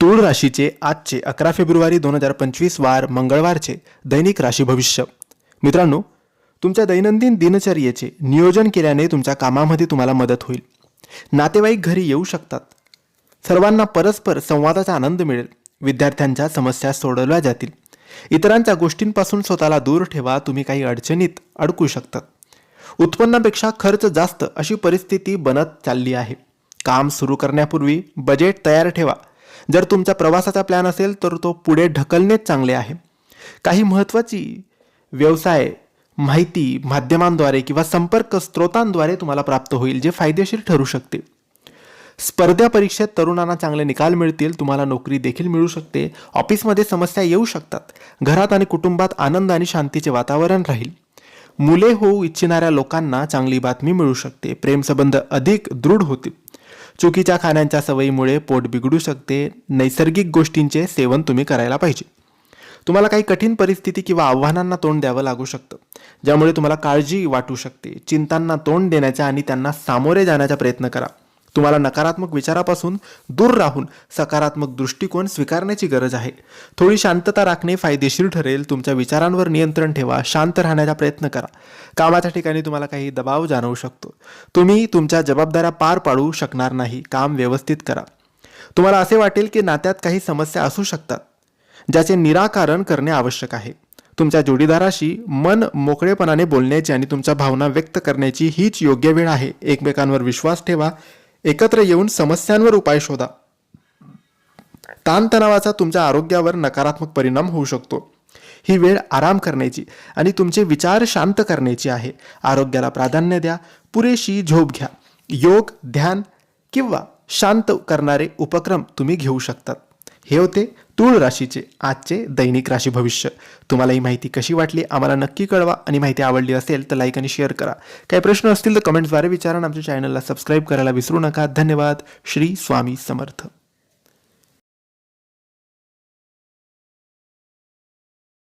तूळ राशीचे आजचे अकरा फेब्रुवारी दोन हजार पंचवीस वार मंगळवारचे दैनिक राशी भविष्य. मित्रांनो तुमच्या दैनंदिन दिनचर्येचे नियोजन केल्याने तुमच्या कामामध्ये तुम्हाला मदत होईल. नातेवाईक घरी येऊ शकतात. सर्वांना परस्पर संवादाचा आनंद मिळेल. विद्यार्थ्यांच्या समस्या सोडवल्या जातील. इतरांच्या गोष्टींपासून स्वतःला दूर ठेवा तुम्ही काही अडचणीत अडकू शकतात. उत्पन्नापेक्षा खर्च जास्त अशी परिस्थिती बनत चालली आहे. काम सुरू करण्यापूर्वी बजेट तयार ठेवा. जर तुमचा प्रवासाचा प्लॅन असेल तर तो पुढे ढकलणेच चांगले आहे. काही महत्त्वाची व्यवसाय माहिती माध्यमांद्वारे किंवा संपर्क स्रोतांद्वारे तुम्हाला प्राप्त होईल जे फायदेशीर ठरू शकते. स्पर्धा परीक्षेत तरुणांना चांगले निकाल मिळतील तुम्हाला नोकरी देखील मिळू शकते ऑफिसमध्ये समस्या येऊ शकतात घरात आणि कुटुंबात आनंद आणि शांतीचे वातावरण राहील. मुले होऊ इच्छिणाऱ्या लोकांना चांगली बातमी मिळू शकते प्रेमसंबंध अधिक दृढ होतील. चुकीच्या खाण्याच्या सवयीमुळे पोट बिघडू शकते. नैसर्गिक गोष्टींचे सेवन तुम्ही करायला पाहिजे. तुम्हाला काही कठीण परिस्थिती किंवा आव्हानांना तोंड द्यावं लागू शकतं. ज्यामुळे तुम्हाला काळजी वाटू शकते. चिंतांना तोंड देण्याचा आणि त्यांना सामोरे जाण्याचा प्रयत्न करा. तुम्हाला नकारात्मक विचारापासून दूर राहून सकारात्मक दृष्टिकोन स्वीकारण्याची गरज आहे. थोडी शांतता राखणे फायदेशीर ठरेल. तुमच्या विचारांवर नियंत्रण ठेवा. शांत राहण्याचा प्रयत्न करा. कामाच्या ठिकाणी तुम्हाला काही दबाव जाणवू शकतो. तुम्ही तुमच्या जबाबदाऱ्या पार पाडू शकणार नाही. काम व्यवस्थित करा. तुम्हाला असे वाटेल की नात्यात काही समस्या असू शकतात ज्याचे निराकरण करणे आवश्यक आहे. तुमच्या जोडीदाराशी मन मोकळेपणाने बोलण्याची आणि तुमच्या भावना व्यक्त करण्याची हीच योग्य वेळ आहे. एकमेकांवर विश्वास ठेवा. एकत्र येऊन समस्यांवर उपाय शोधा. ताणतणावाचा तुमच्या आरोग्यावर नकारात्मक परिणाम होऊ शकतो. ही वेळ आराम करण्याची आणि तुमचे विचार शांत करण्याची आहे. आरोग्याला प्राधान्य द्या. पुरेशी झोप घ्या. योग ध्यान किंवा शांत करणारे उपक्रम तुम्ही घेऊ शकतात. हे होते तूळ राशीचे आजचे दैनिक राशी भविष्य. तुम्हाला ही माहिती कशी वाटली आम्हाला नक्की कळवा. आणि माहिती आवडली असेल तर लाईक आणि शेअर करा. काही प्रश्न असतील तर कमेंट्सद्वारे विचारा आमच्या चॅनलला सबस्क्राईब करायला विसरू नका. धन्यवाद. श्री स्वामी समर्थ.